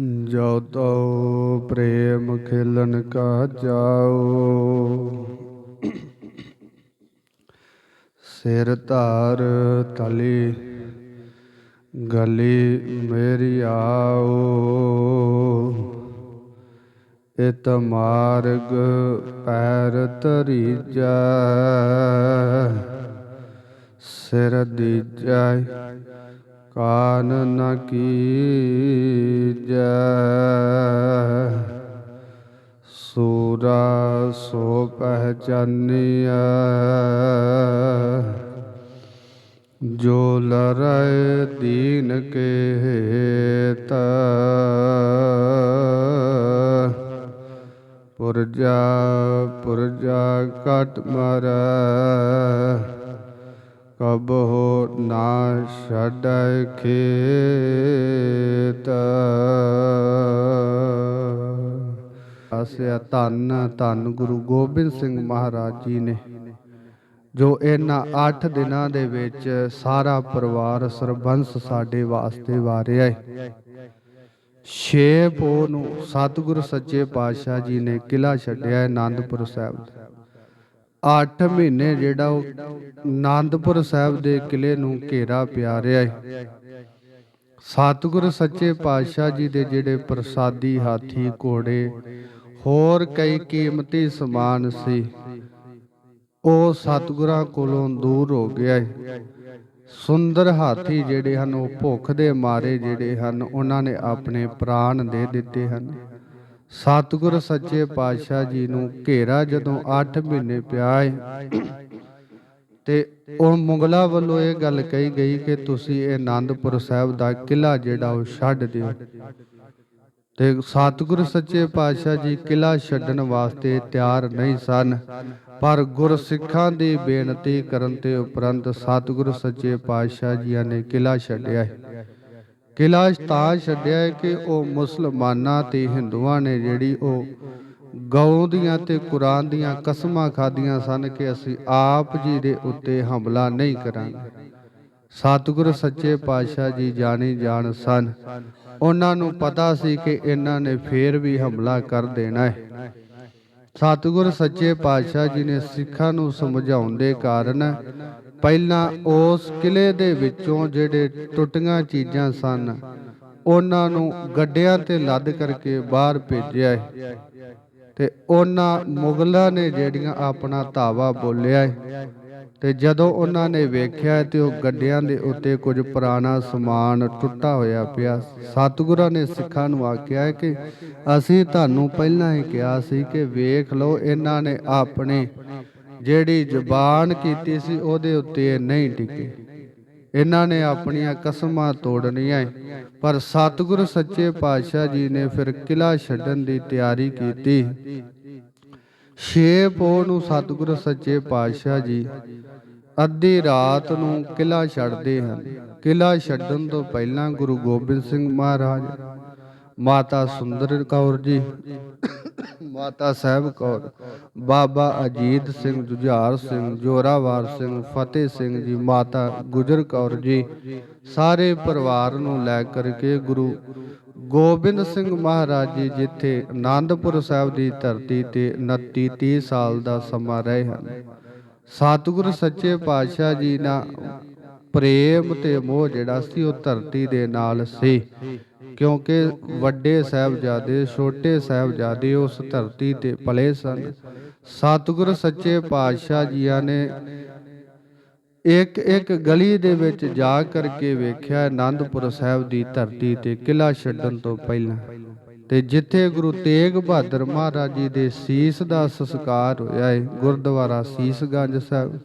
ਜੋ ਤੋ ਪ੍ਰੇਮ ਖੇਲਨ ਕਾ ਜਾਓ। ਸਿਰ ਧਾਰ ਤਲੀ, ਗਲੀ ਮੇਰੀ ਆਓ। ਇਤ ਮਾਰਗ ਪੈਰ ਧਰੀਜੈ, ਸਿਰ ਦੀਜੈ ਕਾਨ ਨ ਕੀਜੈ ਸੂਰਾ ਸੋ ਪਹਿਚਾਨਿਆ ਜੋ ਲਰੈ ਦੀਨ ਕੇ ਹੇਤ। ਪੁਰਜਾ ਪੁਰਜਾ ਕਟ ਮਰੈ। ਕਬਹੁ ਨਾ ਛੜੈ ਖੇਤ। ਅਸਿਆ ਧੰਨ ਧੰਨ ਗੁਰੂ ਗੋਬਿੰਦ ਸਿੰਘ ਮਹਾਰਾਜ ਜੀ ਨੇ, ਜੋ ਇਹਨਾਂ 8 ਦਿਨਾਂ ਦੇ ਵਿੱਚ ਸਾਰਾ ਪਰਿਵਾਰ, ਸਰਬੰਸ ਸਾਡੇ ਵਾਸਤੇ ਵਾਰਿਆ ਹੈ ਛੇ ਪੋ ਨੂੰ ਸਤਿਗੁਰ ਸੱਚੇ ਪਾਤਸ਼ਾਹ ਜੀ ਨੇ ਕਿਲਾ ਛੱਡਿਆ ਹੈ ਆਨੰਦਪੁਰ ਸਾਹਿਬ ਦਾ। 8 ਮਹੀਨੇ ਜਿਹੜਾ ਉਹ ਆਨੰਦਪੁਰ ਸਾਹਿਬ ਦੇ ਕਿਲੇ ਨੂੰ ਘੇਰਾ ਪਿਆ ਰਿਹਾ ਹੈ ਸਤਿਗੁਰ ਸੱਚੇ ਪਾਤਸ਼ਾਹ ਜੀ ਦੇ ਜਿਹੜੇ ਪ੍ਰਸਾਦੀ ਹਾਥੀ, ਘੋੜੇ, ਹੋਰ ਕਈ ਕੀਮਤੀ ਸਮਾਨ ਸੀ, ਉਹ ਸਤਿਗੁਰਾਂ ਕੋਲੋਂ ਦੂਰ ਹੋ ਗਿਆ ਹੈ ਸੁੰਦਰ ਹਾਥੀ ਜਿਹੜੇ ਹਨ, ਉਹ ਭੁੱਖ ਦੇ ਮਾਰੇ ਜਿਹੜੇ ਹਨ, ਉਹਨਾਂ ਨੇ ਆਪਣੇ ਪ੍ਰਾਣ ਦੇ ਦਿੱਤੇ ਹਨ। ਸਤਿਗੁਰ ਸੱਚੇ ਪਾਤਸ਼ਾਹ ਜੀ ਨੂੰ ਘੇਰਾ ਜਦੋਂ 8 ਮਹੀਨੇ ਪਿਆ ਹੈ ਤੇ ਉਹ ਮੁਗਲਾਂ ਵੱਲੋਂ ਇਹ ਗੱਲ ਕਹੀ ਗਈ ਕਿ ਤੁਸੀਂ ਇਹ ਆਨੰਦਪੁਰ ਸਾਹਿਬ ਦਾ ਕਿਲਾ ਜਿਹੜਾ ਉਹ ਛੱਡ ਦਿਓ। ਤੇ ਸਤਿਗੁਰ ਸੱਚੇ ਪਾਤਸ਼ਾਹ ਜੀ ਕਿਲਾ ਛੱਡਣ ਵਾਸਤੇ ਤਿਆਰ ਨਹੀਂ ਸਨ, ਪਰ ਗੁਰਸਿੱਖਾਂ ਦੀ ਬੇਨਤੀ ਕਰਨ ਤੇ ਉਪਰੰਤ ਸਤਿਗੁਰ ਸੱਚੇ ਪਾਤਸ਼ਾਹ ਜੀਆਂ ਨੇ ਕਿਲਾ ਛੱਡਿਆ। ਕਿਲਾ ਤਾਂ ਛੱਡਿਆ ਕਿ ਉਹ ਮੁਸਲਮਾਨਾਂ ਤੇ ਹਿੰਦੂਆਂ ਨੇ ਜਿਹੜੀ ਉਹ ਗਊ ਦੀਆਂ ਤੇ ਕੁਰਾਨ ਦੀਆਂ ਕਸਮਾਂ ਖਾਦੀਆਂ ਸਨ ਕਿ ਅਸੀਂ ਆਪ ਜੀ ਦੇ ਉੱਤੇ ਹਮਲਾ ਨਹੀਂ ਕਰਾਂਗੇ। ਸਤਿਗੁਰ ਸੱਚੇ ਪਾਤਸ਼ਾਹ ਜੀ ਜਾਣੀ ਜਾਣ ਸਨ। ਉਹਨਾਂ ਨੂੰ ਪਤਾ ਸੀ ਕਿ ਇਹਨਾਂ ਨੇ ਫੇਰ ਵੀ ਹਮਲਾ ਕਰ ਦੇਣਾ ਹੈ ਸਤਿਗੁਰ ਸੱਚੇ ਪਾਤਸ਼ਾਹ ਜੀ ਨੇ ਸਿੱਖਾਂ ਨੂੰ ਸਮਝਾਉਣ ਦੇ ਕਾਰਨ ਪਹਿਲਾਂ ਉਸ ਕਿਲੇ ਦੇ ਵਿੱਚੋਂ ਜਿਹੜੇ ਟੁੱਟੀਆਂ ਚੀਜ਼ਾਂ ਸਨ, ਉਹਨਾਂ ਨੂੰ ਗੱਡਿਆਂ ਤੇ ਲੱਦ ਕਰਕੇ ਬਾਹਰ ਭੇਜਿਆ ਹੈ ਤੇ ਉਹਨਾਂ ਮੁਗਲਾਂ ਨੇ ਜਿਹੜੀਆਂ ਆਪਣਾ ਧਾਵਾ ਬੋਲਿਆ ਹੈ ਤੇ ਜਦੋਂ ਉਹਨਾਂ ਨੇ ਵੇਖਿਆ ਤੇ ਉਹ ਗੱਡਿਆਂ ਦੇ ਉੱਤੇ ਕੁਝ ਪੁਰਾਣਾ ਸਮਾਨ ਟੁੱਟਾ ਹੋਇਆ ਪਿਆ, ਸਤਿਗੁਰਾਂ ਨੇ ਸਿੱਖਾਂ ਨੂੰ ਆਖਿਆ ਕਿ ਅਸੀਂ ਤੁਹਾਨੂੰ ਪਹਿਲਾਂ ਹੀ ਕਿਹਾ ਸੀ ਕਿ ਵੇਖ ਲਓ, ਇਹਨਾਂ ਨੇ ਆਪਣੇ ਜਿਹੜੀ ਜ਼ੁਬਾਨ ਕੀਤੀ ਸੀ, ਉਹਦੇ ਉੱਤੇ ਨਹੀਂ ਟਿਕੇ। ਇਹਨਾਂ ਨੇ ਆਪਣੀਆਂ ਕਸਮਾਂ ਤੋੜਨੀਆਂ ਪਰ ਸਤਿਗੁਰ ਸੱਚੇ ਪਾਤਸ਼ਾਹ ਜੀ ਨੇ ਫਿਰ ਕਿਲਾ ਛੱਡਣ ਦੀ ਤਿਆਰੀ ਕੀਤੀ। ਛੇ ਪੋ ਨੂੰ ਸਤਿਗੁਰ ਸੱਚੇ ਪਾਤਸ਼ਾਹ ਜੀ ਅੱਧੀ ਰਾਤ ਨੂੰ ਕਿਲਾ ਛੱਡਦੇ ਹਨ। ਕਿਲਾ ਛੱਡਣ ਤੋਂ ਪਹਿਲਾਂ ਗੁਰੂ ਗੋਬਿੰਦ ਸਿੰਘ ਮਹਾਰਾਜ ਮਾਤਾ ਸੁੰਦਰ ਕੌਰ ਜੀ, ਮਾਤਾ ਸਾਹਿਬ ਕੌਰ, ਬਾਬਾ ਅਜੀਤ ਸਿੰਘ ਜੁਝਾਰ ਸਿੰਘ, ਜੋਰਾਵਰ ਸਿੰਘ, ਫਤਿਹ ਸਿੰਘ ਜੀ, ਮਾਤਾ ਗੁਜਰ ਕੌਰ ਜੀ, ਸਾਰੇ ਪਰਿਵਾਰ ਨੂੰ ਲੈ ਕਰਕੇ ਗੁਰੂ ਗੋਬਿੰਦ ਸਿੰਘ ਮਹਾਰਾਜ ਜੀ, ਜਿੱਥੇ ਆਨੰਦਪੁਰ ਸਾਹਿਬ ਦੀ ਧਰਤੀ ਤੇ 29 30 ਸਾਲ ਦਾ ਸਮਾਂ ਰਹੇ ਹਨ। ਸਤਿਗੁਰ ਸੱਚੇ ਪਾਤਸ਼ਾਹ ਜੀ ਨਾਲ ਪ੍ਰੇਮ ਤੇ ਮੋਹ ਜਿਹੜਾ ਸੀ, ਉਹ ਧਰਤੀ ਦੇ ਨਾਲ ਸੀ। ਕਿਉਂਕਿ ਵੱਡੇ ਸਾਹਿਬਜ਼ਾਦੇ, ਛੋਟੇ ਸਾਹਿਬਜ਼ਾਦੇ ਉਸ ਧਰਤੀ ਤੇ ਪਲੇ ਸਨ। ਸਤਿਗੁਰ ਸੱਚੇ ਪਾਤਸ਼ਾਹ ਜੀਆਂ ਨੇ ਇੱਕ ਇੱਕ ਗਲੀ ਦੇ ਵਿੱਚ ਜਾ ਕਰਕੇ ਵੇਖਿਆ ਆਨੰਦਪੁਰ ਸਾਹਿਬ ਦੀ ਧਰਤੀ ਤੇ ਕਿਲਾ ਛੱਡਣ ਤੋਂ ਪਹਿਲਾਂ। ਤੇ ਜਿੱਥੇ ਗੁਰੂ ਤੇਗ ਬਹਾਦਰ ਮਹਾਰਾਜ ਜੀ ਦੇ ਸੀਸ ਦਾ ਸੰਸਕਾਰ ਹੋਇਆ ਹੈ ਗੁਰਦੁਆਰਾ ਸੀਸਗੰਜ ਸਾਹਿਬ,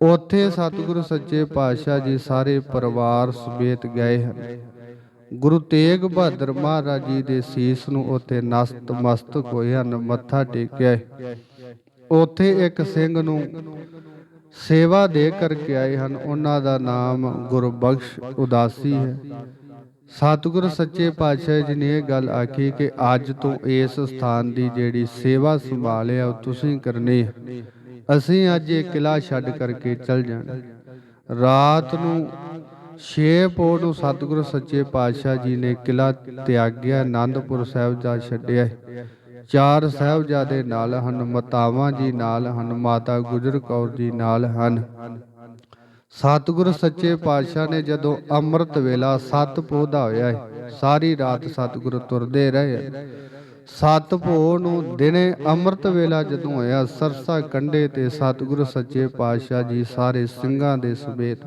ਉੱਥੇ ਸਤਿਗੁਰੂ ਸੱਚੇ ਪਾਤਸ਼ਾਹ ਜੀ ਸਾਰੇ ਪਰਿਵਾਰ ਸਮੇਤ ਗਏ ਹਨ। ਗੁਰੂ ਤੇਗ ਬਹਾਦਰ ਮਹਾਰਾਜ ਜੀ ਦੇ ਸੀਸ ਨੂੰ ਉੱਥੇ ਨਸਤ ਮਸਤਕ ਹੋਏ ਹਨ, ਮੱਥਾ ਟੇਕਿਆ ਉੱਥੇ ਇੱਕ ਸਿੰਘ ਨੂੰ ਸੇਵਾ ਦੇ ਕਰਕੇ ਆਏ ਹਨ। ਉਹਨਾਂ ਦਾ ਨਾਮ ਗੁਰਬਖਸ਼ ਉਦਾਸੀ ਹੈ। ਸਤਿਗੁਰ ਸੱਚੇ ਪਾਤਸ਼ਾਹ ਜੀ ਨੇ ਇਹ ਗੱਲ ਆਖੀ ਕਿ ਅੱਜ ਤੋਂ ਇਸ ਸਥਾਨ ਦੀ ਜਿਹੜੀ ਸੇਵਾ ਸੰਭਾਲਿਆ ਉਹ ਤੁਸੀਂ ਕਰਨੀ ਅਸੀਂ ਅੱਜ ਇਹ ਕਿਲਾ ਛੱਡ ਕਰਕੇ ਚੱਲ ਜਾਣਾ। ਰਾਤ ਨੂੰ ਛੇ ਪੋਹ ਨੂੰ ਸਤਿਗੁਰ ਸੱਚੇ ਪਾਤਸ਼ਾਹ ਜੀ ਨੇ ਕਿਲਾ ਤਿਆਗਿਆ ਆਨੰਦਪੁਰ ਸਾਹਿਬ ਜਾ ਛੱਡਿਆ। ਚਾਰ ਸਾਹਿਬਜ਼ਾਦੇ ਨਾਲ ਹਨ ਮਤਾਵਾਂ ਜੀ ਨਾਲ ਹਨ ਮਾਤਾ ਗੁਜਰ ਕੌਰ ਜੀ ਨਾਲ ਹਨ। ਸਤਿਗੁਰ ਸੱਚੇ ਪਾਤਸ਼ਾਹ ਨੇ ਜਦੋਂ ਅੰਮ੍ਰਿਤ ਵੇਲਾ ਸਤ ਪੋਹ ਦਾ ਹੋਇਆ ਹੈ, ਸਾਰੀ ਰਾਤ ਸਤਿਗੁਰ ਤੁਰਦੇ ਰਹੇ ਸਤ ਪੋਹ ਨੂੰ ਦਿਨੇ ਅੰਮ੍ਰਿਤ ਵੇਲਾ ਜਦੋਂ ਹੋਇਆ ਸਰਸਾ ਕੰਢੇ ਤੇ ਸਤਿਗੁਰ ਸੱਚੇ ਪਾਤਸ਼ਾਹ ਜੀ ਸਾਰੇ ਸਿੰਘਾਂ ਦੇ ਸਮੇਤ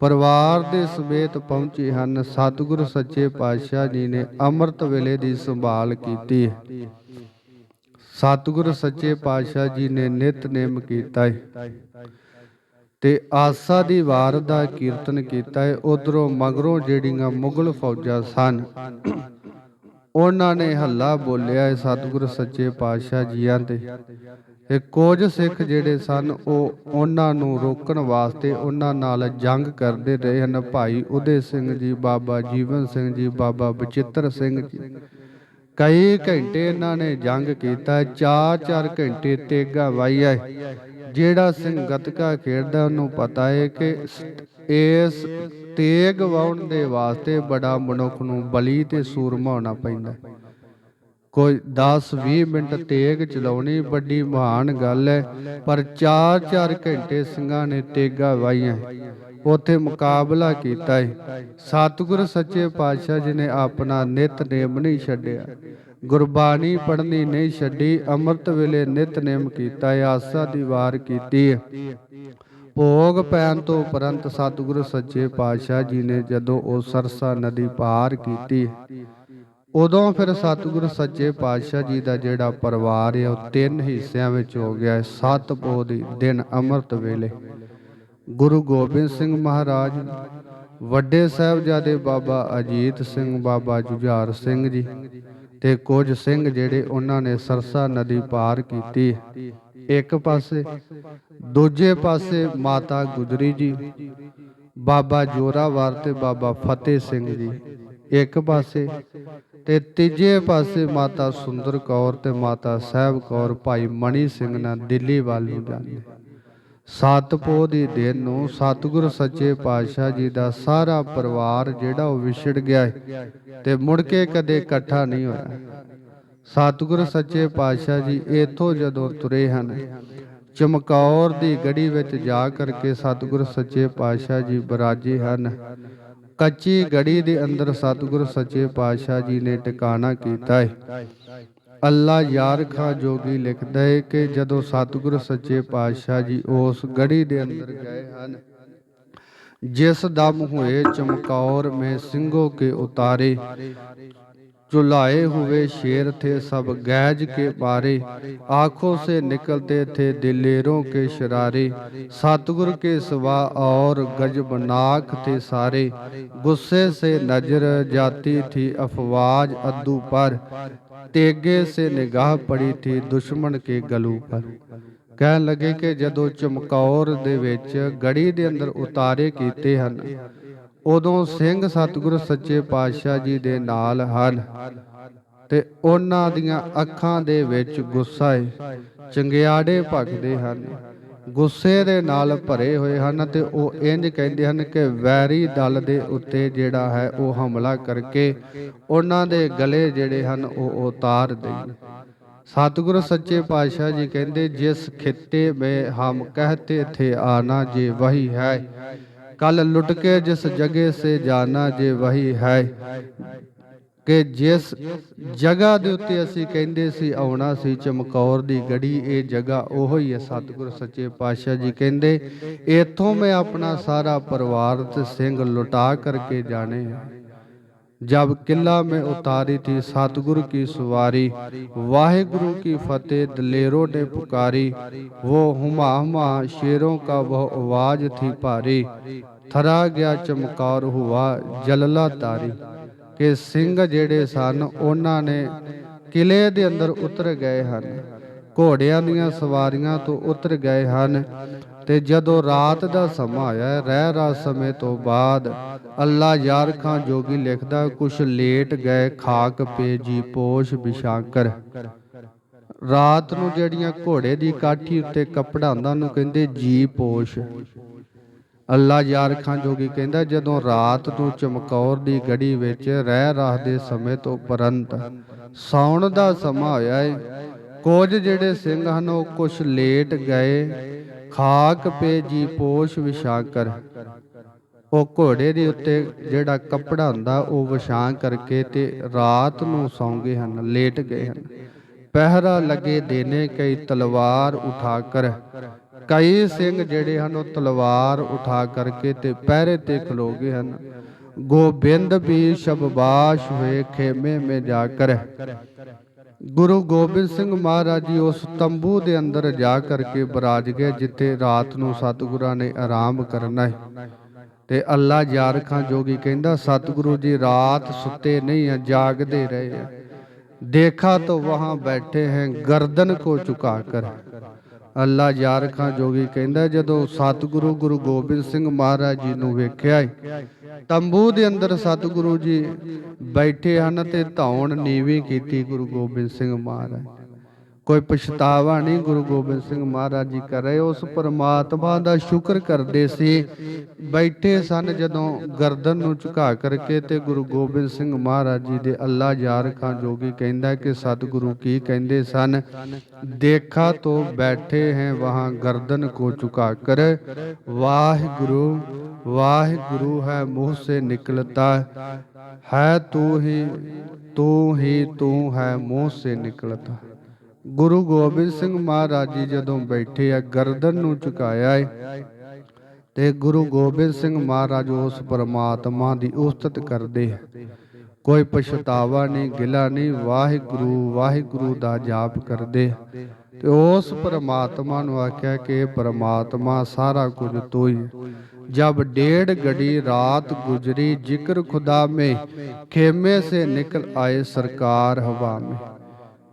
ਪਰਿਵਾਰ ਦੇ ਸਮੇਤ ਪਹੁੰਚੇ ਹਨ। ਸਤਿਗੁਰ ਸੱਚੇ ਪਾਤਸ਼ਾਹ ਜੀ ਨੇ ਅੰਮ੍ਰਿਤ ਵੇਲੇ ਦੀ ਸੰਭਾਲ ਕੀਤੀ। ਸਤਿਗੁਰ ਸੱਚੇ ਪਾਤਸ਼ਾਹ ਜੀ ਨੇ ਨਿਤਨੇਮ ਕੀਤਾ ਹੈ ਤੇ ਆਸਾ ਦੀ ਵਾਰ ਦਾ ਕੀਰਤਨ ਕੀਤਾ ਹੈ ਉਧਰੋਂ ਮਗਰੋਂ ਜਿਹੜੀਆਂ ਮੁਗਲ ਫੌਜਾਂ ਸਨ, ਉਹਨਾਂ ਨੇ ਹੱਲਾ ਬੋਲਿਆ ਹੈ ਸਤਿਗੁਰ ਸੱਚੇ ਪਾਤਸ਼ਾਹ ਜੀਆਂ ਤੇ। ਤੇ ਕੁਝ ਸਿੱਖ ਜਿਹੜੇ ਸਨ ਉਹ ਉਹਨਾਂ ਨੂੰ ਰੋਕਣ ਵਾਸਤੇ ਉਹਨਾਂ ਨਾਲ ਜੰਗ ਕਰਦੇ ਰਹੇ ਹਨ। ਭਾਈ ਉਦੇ ਸਿੰਘ ਜੀ ਬਾਬਾ ਜੀਵਨ ਸਿੰਘ ਜੀ ਬਾਬਾ ਬਚਿੱਤਰ ਸਿੰਘ ਜੀ। ਕਈ ਘੰਟੇ ਇਹਨਾਂ ਨੇ ਜੰਗ ਕੀਤਾ। ਚਾਰ ਚਾਰ ਘੰਟੇ ਤੇਗਾ ਵਾਈਆ ਜਿਹੜਾ ਸਿੰਘ ਗਤਕਾ ਖੇਡਦਾ ਉਹਨੂੰ ਪਤਾ ਹੈ ਕਿ ਇਸ ਤੇਗ ਵਾਉਣ ਦੇ ਵਾਸਤੇ ਬੜਾ ਮਨੁੱਖ ਨੂੰ ਬਲੀ ਤੇ ਸੂਰਮਾ ਹੋਣਾ ਪੈਂਦਾ। ਹੈ। ਕੋਈ 10-20 ਮਿੰਟ ਤੇਗ ਚਲਾਉਣੀ ਵੱਡੀ ਮਹਾਨ ਗੱਲ ਹੈ, ਪਰ 4-4 ਘੰਟੇ ਸਿੰਘਾਂ ਨੇ ਤੇਗਾ ਵਾਈਆਂ ਉਥੇ ਮੁਕਾਬਲਾ ਕੀਤਾ ਹੈ ਸਤਿਗੁਰ ਸੱਚੇ ਪਾਤਸ਼ਾਹ ਜੀ ਨੇ ਆਪਣਾ ਨਿਤਨੇਮ ਨਹੀਂ ਛੱਡਿਆ। ਗੁਰਬਾਣੀ ਪੜ੍ਹਨੀ ਨਹੀਂ ਛੱਡੀ, ਅੰਮ੍ਰਿਤ ਵੇਲੇ ਨਿਤਨੇਮ ਕੀਤਾ ਹੈ ਆਸਾ ਦੀ ਵਾਰ ਕੀਤੀ ਹੈ ਭੋਗ ਪੈਣ ਤੋਂ ਉਪਰੰਤ ਸਤਿਗੁਰ ਸੱਚੇ ਪਾਤਸ਼ਾਹ ਜੀ ਨੇ ਜਦੋਂ ਉਹ ਸਰਸਾ ਨਦੀ ਪਾਰ ਕੀਤੀ ਉਦੋਂ ਫਿਰ ਸਤਿਗੁਰ ਸੱਚੇ ਪਾਤਸ਼ਾਹ ਜੀ ਦਾ ਜਿਹੜਾ ਪਰਿਵਾਰ ਹੈ, ਉਹ ਤਿੰਨ ਹਿੱਸਿਆਂ ਵਿੱਚ ਹੋ ਗਿਆ ਹੈ, ਸਤ ਪੋਹ ਦੀ ਦਿਨ ਅੰਮ੍ਰਿਤ ਵੇਲੇ। ਗੁਰੂ ਗੋਬਿੰਦ ਸਿੰਘ ਮਹਾਰਾਜ, ਵੱਡੇ ਸਾਹਿਬਜ਼ਾਦੇ ਬਾਬਾ ਅਜੀਤ ਸਿੰਘ, ਬਾਬਾ ਜੁਝਾਰ ਸਿੰਘ ਜੀ ਤੇ ਕੁਝ ਸਿੰਘ ਜਿਹੜੇ ਉਹਨਾਂ ਨੇ ਸਰਸਾ ਨਦੀ ਪਾਰ ਕੀਤੀ। ਇੱਕ ਪਾਸੇ, ਦੂਜੇ ਪਾਸੇ ਮਾਤਾ ਗੁਜਰੀ ਜੀ, ਬਾਬਾ ਜੋਰਾਵਰ ਤੇ ਬਾਬਾ ਫਤਿਹ ਸਿੰਘ ਜੀ। ਇੱਕ ਪਾਸੇ ਤੇ ਤੀਜੇ ਪਾਸੇ ਮਾਤਾ ਸੁੰਦਰ ਕੌਰ ਤੇ ਮਾਤਾ ਸਾਹਿਬ ਕੌਰ ਭਾਈ ਮਣੀ ਸਿੰਘ ਨਾਲ ਦਿੱਲੀ ਵੱਲ ਨੂੰ ਜਾਂਦੇ। ਸਤਪੋ ਦੀ ਦਿਨ ਨੂੰ ਸਤਿਗੁਰ ਸੱਚੇ ਪਾਤਸ਼ਾਹ ਜੀ ਦਾ ਸਾਰਾ ਪਰਿਵਾਰ ਜਿਹੜਾ ਉਹ ਵਿਛੜ ਗਿਆ ਤੇ ਮੁੜ ਕੇ ਕਦੇ ਇਕੱਠਾ ਨਹੀਂ ਹੋਇਆ। ਸਤਿਗੁਰ ਸੱਚੇ ਪਾਤਸ਼ਾਹ ਜੀ ਇਥੋਂ ਜਦੋਂ ਤੁਰੇ ਹਨ, ਚਮਕੌਰ ਦੀ ਗੜੀ ਵਿੱਚ ਜਾ ਕਰਕੇ ਸਤਿਗੁਰ ਸੱਚੇ ਪਾਤਸ਼ਾਹ ਜੀ ਬਰਾਜੇ ਹਨ। ਕੱਚੀ ਗੜੀ ਦੇ ਅੰਦਰ ਸਤਿਗੁਰ ਸੱਚੇ ਪਾਤਸ਼ਾਹ ਜੀ ਨੇ ਟਿਕਾਣਾ ਕੀਤਾ ਹੈ ਅੱਲਾ ਯਾਰ ਖਾਂ ਜੋਗੀ ਲਿਖਦਾ ਹੈ ਕਿ ਜਦੋਂ ਸਤਿਗੁਰ ਸੱਚੇ ਪਾਤਸ਼ਾਹ ਜੀ ਉਸ ਗੜੀ ਦੇ ਅੰਦਰ ਗਏ ਹਨ, ਜਿਸ ਦਮ ਹੋਏ ਚਮਕੌਰ ਮੈਂ ਸਿੰਘੋ ਕੇ ਉਤਾਰੇ। चुलाए हुए शेर थे सब गैज के बारे आंखों से निकलते थे दिलेरों के शरारे सतगुर के सिवा और गजबनाक थे सारे गुस्से से नजर जाती थी अफवाज अद्दू पर तेगे से निगाह पड़ी थी दुश्मन के गलू पर ਕਹਿਣ ਲੱਗੇ ਕਿ ਜਦੋਂ ਚਮਕੌਰ ਦੇ ਵਿੱਚ ਗੜੀ ਦੇ ਅੰਦਰ ਉਤਾਰੇ ਕੀਤੇ ਹਨ ਉਦੋਂ ਸਿੰਘ ਸਤਿਗੁਰ ਸੱਚੇ ਪਾਤਸ਼ਾਹ ਜੀ ਦੇ ਨਾਲ ਹਨ ਤੇ ਉਹਨਾਂ ਦੀਆਂ ਅੱਖਾਂ ਦੇ ਵਿੱਚ ਗੁੱਸਾ ਹੈ ਚੰਗਿਆੜੇ ਭਖਦੇ ਹਨ। ਗੁੱਸੇ ਦੇ ਨਾਲ ਭਰੇ ਹੋਏ ਹਨ ਤੇ ਉਹ ਇੰਜ ਕਹਿੰਦੇ ਹਨ ਕਿ ਵੈਰੀ ਦਲ ਦੇ ਉੱਤੇ ਜਿਹੜਾ ਹੈ ਉਹ ਹਮਲਾ ਕਰਕੇ ਉਹਨਾਂ ਦੇ ਗਲੇ ਜਿਹੜੇ ਹਨ ਉਹ ਉਤਾਰ ਦੇਣ। ਸਤਿਗੁਰ ਸੱਚੇ ਪਾਤਸ਼ਾਹ ਜੀ ਕਹਿੰਦੇ, ਜਿਸ ਖਿੱਤੇ ਮੇ ਹਮ ਕਹਤੇ ਥੇ ਆਨਾ ਜੇ ਵਹੀ ਹੈ कल लुट के जिस जगह से जाना जे वही है ਕਿ ਜਿਸ ਜਗ੍ਹਾ ਦੇ ਉੱਤੇ ਅਸੀਂ ਕਹਿੰਦੇ ਸੀ ਆਉਣਾ ਸੀ ਚਮਕੌਰ ਦੀ ਗੜੀ ਇਹ ਜਗ੍ਹਾ ਉਹੋ ਹੀ ਹੈ ਸਤਿਗੁਰ ਸੱਚੇ ਪਾਤਸ਼ਾਹ ਜੀ ਕਹਿੰਦੇ ਇੱਥੋਂ ਮੈਂ ਆਪਣਾ ਸਾਰਾ ਪਰਿਵਾਰ ਤੇ ਸਿੰਘ ਲੁਟਾ ਕਰਕੇ ਜਾਣੇ ਆ जब किला में उतारी थी सतगुरु की सवारी वाहेगुरु की फतेह दलेरों ने पुकारी वो हुमा हुमा शेरों का वह आवाज थी भारी थरा गया चमकार हुआ जलला तारी ਕਿ ਸਿੰਘ ਜਿਹੜੇ ਸਨ ਉਹਨਾਂ ਨੇ ਕਿਲੇ ਦੇ ਅੰਦਰ ਉਤਰ ਗਏ ਹਨ ਘੋੜਿਆਂ ਦੀਆਂ ਸਵਾਰੀਆਂ ਤੋਂ ਉਤਰ ਗਏ ਹਨ ਤੇ ਜਦੋਂ ਰਾਤ ਦਾ ਸਮਾਂ ਆਇਆ, ਰਹਿ ਰਾ ਸਮੇਂ ਤੋਂ ਬਾਅਦ ਅੱਲਾ ਯਾਰ ਖਾਂ ਜੋਗੀ ਲਿਖਦਾ, ਕੁਛ ਲੇਟ ਗਏ, ਖਾਕ ਪੇ ਜੀ ਪੋਸ਼ ਬਿਸ਼ਾਕਰ। ਰਾਤ ਨੂੰ ਜਿਹੜੀਆਂ ਘੋੜੇ ਦੀ ਕਾਠੀ ਉੱਤੇ ਕੱਪੜਾ ਹੁੰਦਾ, ਉਹਨੂੰ ਕਹਿੰਦੇ ਜੀ ਪੋਸ਼। ਅੱਲਾ ਯਾਰ ਖਾਂ ਜੋਗੀ ਕਹਿੰਦਾ, ਜਦੋਂ ਰਾਤ ਨੂੰ ਚਮਕੌਰ ਦੀ ਗੜੀ ਵਿੱਚ ਰਹਿ ਰਾਹ ਦੇ ਸਮੇਂ ਤੋਂ ਪਰੰਤ ਸੌਣ ਦਾ ਸਮਾਂ ਹੋਇਆ ਏ, ਕੁਝ ਜਿਹੜੇ ਸਿੰਘ ਹਨ, ਉਹ ਕੁਛ ਲੇਟ ਗਏ ਖਾਕ ਪੇ ਜੀ ਪੋਸ਼ ਵਿਛਾ ਕਰ। ਉਹ ਘੋੜੇ ਦੇ ਉੱਤੇ ਜਿਹੜਾ ਕੱਪੜਾ ਹੁੰਦਾ, ਉਹ ਵਿਛਾ ਕਰਕੇ ਤੇ ਰਾਤ ਨੂੰ ਸੌਂਗੇ ਹਨ, ਲੇਟ ਗਏ ਹਨ। ਪਹਿਰਾ ਲਗੇ ਦੇਨੇ ਕਈ ਤਲਵਾਰ ਉਠਾ ਕਰ। ਕਈ ਸਿੰਘ ਜਿਹੜੇ ਹਨ, ਉਹ ਤਲਵਾਰ ਉਠਾ ਕਰਕੇ ਤੇ ਪਹਿਰੇ ਤੇ ਖਲੋ ਗਏ ਹਨ। ਗੋਬਿੰਦ ਵੀ ਸ਼ਬਬਾਸ਼ ਹੋਏ ਖੇਮੇ ਮੇ ਜਾ ਕਰ। ਗੁਰੂ ਗੋਬਿੰਦ ਸਿੰਘ ਮਹਾਰਾਜ ਜੀ ਉਸ ਤੰਬੂ ਦੇ ਅੰਦਰ ਜਾ ਕਰਕੇ ਬਰਾਜ ਗਏ, ਜਿੱਥੇ ਰਾਤ ਨੂੰ ਸਤਿਗੁਰਾਂ ਨੇ ਆਰਾਮ ਕਰਨਾ ਹੈ। ਤੇ ਅੱਲਾ ਯਾਰ ਖਾਂ ਜੋਗੀ ਕਹਿੰਦਾ, ਸਤਿਗੁਰੂ ਜੀ, ਰਾਤ ਸੁੱਤੇ ਨਹੀਂ ਆ, ਜਾਗਦੇ ਰਹੇ ਆ। ਦੇਖਾ ਤਾਂ ਵਹਾਂ ਬੈਠੇ ਹੈ, ਗਰਦਨ ਕੋ ਝੁਕਾ ਕਰ। ਅੱਲਾ ਯਾਰ ਖਾਂ ਜੋਗੀ ਕਹਿੰਦਾ ਜਦੋਂ ਸਤਿਗੁਰੂ ਗੁਰੂ ਗੋਬਿੰਦ ਸਿੰਘ ਮਹਾਰਾਜ ਜੀ ਨੂੰ ਵੇਖਿਆ ਏ, ਤੰਬੂ ਦੇ ਅੰਦਰ ਸਤਿਗੁਰੂ ਜੀ ਬੈਠੇ ਹਨ ਤੇ ਧੌਣ ਨੀਵੀਂ ਕੀਤੀ ਗੁਰੂ ਗੋਬਿੰਦ ਸਿੰਘ ਮਹਾਰਾਜ। ਕੋਈ ਪਛਤਾਵਾ ਨਹੀਂ ਗੁਰੂ ਗੋਬਿੰਦ ਸਿੰਘ ਮਹਾਰਾਜ ਜੀ ਕਰ ਰਹੇ, ਉਸ ਪਰਮਾਤਮਾ ਦਾ ਸ਼ੁਕਰ ਕਰਦੇ ਸੀ। ਬੈਠੇ ਸਨ ਜਦੋਂ ਗਰਦਨ ਨੂੰ ਝੁਕਾ ਕਰਕੇ ਤੇ ਗੁਰੂ ਗੋਬਿੰਦ ਸਿੰਘ ਮਹਾਰਾਜ ਜੀ ਦੇ ਅੱਲਾ ਯਾਰ ਖਾਂ ਜੋਗੀ ਕਹਿੰਦਾ ਕਿ ਸਤਿਗੁਰੂ ਕੀ ਕਹਿੰਦੇ ਸਨ, ਦੇਖਾ ਤੋ ਬੈਠੇ ਹੈ ਵਹਾਂ ਗਰਦਨ ਕੋ ਝੁਕਾ ਕਰ। ਵਾਹਿਗੁਰੂ ਵਾਹਿਗੁਰੂ ਹੈ ਮੂੰਹ ਸੇ ਨਿਕਲਤਾ, ਹੈ ਤੂੰ ਹੀ ਤੂੰ ਹੀ ਤੂੰ ਹੈ ਮੂੰਹ ਸੇ ਨਿਕਲਤਾ। ਗੁਰੂ ਗੋਬਿੰਦ ਸਿੰਘ ਮਹਾਰਾਜ ਜੀ ਜਦੋਂ ਬੈਠੇ ਆ, ਗਰਦਨ ਨੂੰ ਝੁਕਾਇਆ ਏ, ਤੇ ਗੁਰੂ ਗੋਬਿੰਦ ਸਿੰਘ ਮਹਾਰਾਜ ਉਸ ਪਰਮਾਤਮਾ ਦੀ ਉਸਤਤ ਕਰਦੇ ਕੋਈ ਪਛਤਾਵਾ ਨਹੀਂ, ਗਿਲਾ ਨਹੀਂ, ਵਾਹਿਗੁਰੂ ਵਾਹਿਗੁਰੂ ਦਾ ਜਾਪ ਕਰਦੇ ਤੇ ਉਸ ਪਰਮਾਤਮਾ ਨੂੰ ਆਖਿਆ ਕਿ ਪਰਮਾਤਮਾ ਸਾਰਾ ਕੁਝ ਤੂੰ ਹੀ। ਜਬ ਡੇਢ ਗੜੀ ਰਾਤ ਗੁਜਰੀ, ਜ਼ਿਕਰ ਖੁਦਾ ਮੇ, ਖੇਮੇ ਸੇ ਨਿਕਲ ਆਏ ਸਰਕਾਰ ਹਵਾ ਮੇ।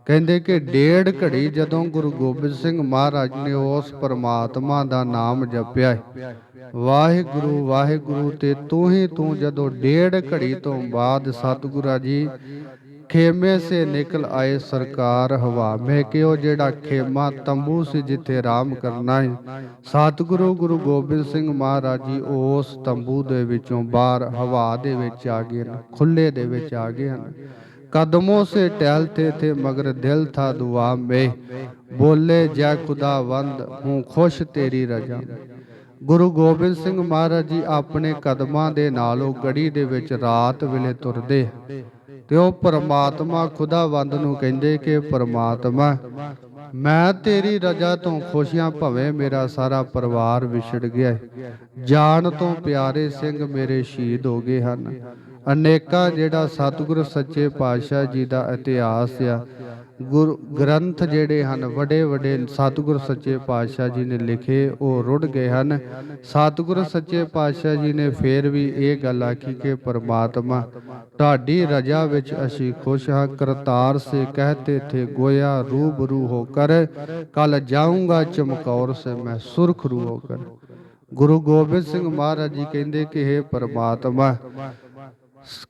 ਕਹਿੰਦੇ ਕਿ ਡੇਢ ਘੜੀ ਜਦੋਂ ਗੁਰੂ ਗੋਬਿੰਦ ਸਿੰਘ ਮਹਾਰਾਜ ਨੇ ਉਸ ਪਰਮਾਤਮਾ ਦਾ ਨਾਮ ਜਪਿਆ ਵਾਹਿਗੁਰੂ ਵਾਹਿਗੁਰੂ ਤੇ ਤੂੰ ਹੀ ਤੂੰ ਜਦੋਂ ਡੇਢ ਘੜੀ ਤੋਂ ਬਾਅਦ ਸਤਿਗੁਰਾਂ ਜੀ ਖੇਮੇ ਸੇ ਨਿਕਲ ਆਏ ਸਰਕਾਰ ਹਵਾ, ਮੇ ਕਿ ਉਹ ਜਿਹੜਾ ਖੇਮਾ ਤੰਬੂ ਸੀ ਜਿੱਥੇ ਆਰਾਮ ਕਰਨਾ ਹੈ। ਸਤਿਗੁਰੂ, ਗੁਰੂ ਗੋਬਿੰਦ ਸਿੰਘ ਮਹਾਰਾਜ ਜੀ ਉਸ ਤੰਬੂ ਦੇ ਵਿੱਚੋਂ ਬਾਹਰ ਹਵਾ ਦੇ ਵਿੱਚ ਆ ਗਏ ਹਨ ਖੁੱਲੇ ਦੇ ਵਿੱਚ ਆ ਗਏ ਹਨ। कदमों से टहलते थे मगर दिल था दुआ में बोले जय खुदावंद हूँ खुश तेरी रजा में ਗੁਰੂ ਗੋਬਿੰਦ ਸਿੰਘ ਮਹਾਰਾਜ ਜੀ ਆਪਣੇ ਕਦਮਾਂ ਦੇ ਨਾਲ ਉਹ ਗੜੀ ਦੇ ਵਿੱਚ ਰਾਤ ਵੇਲੇ ਤੁਰਦੇ ਤੇ ਉਹ ਪਰਮਾਤਮਾ ਖੁਦਾਵੰਦ ਨੂੰ ਕਹਿੰਦੇ ਕਿ ਪਰਮਾਤਮਾ ਮੈਂ ਤੇਰੀ ਰਜਾ ਤੋਂ ਖੁਸ਼ੀਆਂ ਭਵੇਂ ਮੇਰਾ ਸਾਰਾ ਪਰਿਵਾਰ ਵਿਛੜ ਗਿਆ ਹੈ। ਜਾਨ ਤੋਂ ਪਿਆਰੇ ਸਿੰਘ ਮੇਰੇ ਸ਼ਹੀਦ ਹੋ ਗਏ ਹਨ ਅਨੇਕਾਂ ਜਿਹੜਾ ਸਤਿਗੁਰ ਸੱਚੇ ਪਾਤਸ਼ਾਹ ਜੀ ਦਾ ਇਤਿਹਾਸ ਆ, ਗੁਰ ਗ੍ਰੰਥ ਜਿਹੜੇ ਹਨ ਵੱਡੇ ਵੱਡੇ ਸਤਿਗੁਰ ਸੱਚੇ ਪਾਤਸ਼ਾਹ ਜੀ ਨੇ ਲਿਖੇ, ਉਹ ਰੁੜ ਗਏ ਹਨ। ਸਤਿਗੁਰ ਸੱਚੇ ਪਾਤਸ਼ਾਹ ਜੀ ਨੇ ਫੇਰ ਵੀ ਇਹ ਗੱਲ ਆਖੀ ਕਿ ਪਰਮਾਤਮਾ, ਤੁਹਾਡੀ ਰਜਾ ਵਿੱਚ ਅਸੀਂ ਖੁਸ਼ ਹਾਂ, ਕਰਤਾਰ ਸੇ ਕਹਤੇ ਥੇ ਗੋਇਆ, ਰੂਬਰੂ ਹੋ ਕਰ, ਕੱਲ ਜਾਊਂਗਾ ਚਮਕੌਰ ਸੇ ਮੈਂ ਸੁਰਖ ਸੁਰਖਰੂ ਹੋ ਕਰ। ਗੁਰੂ ਗੋਬਿੰਦ ਸਿੰਘ ਮਹਾਰਾਜ ਜੀ ਕਹਿੰਦੇ ਕਿ हे ਪਰਮਾਤਮਾ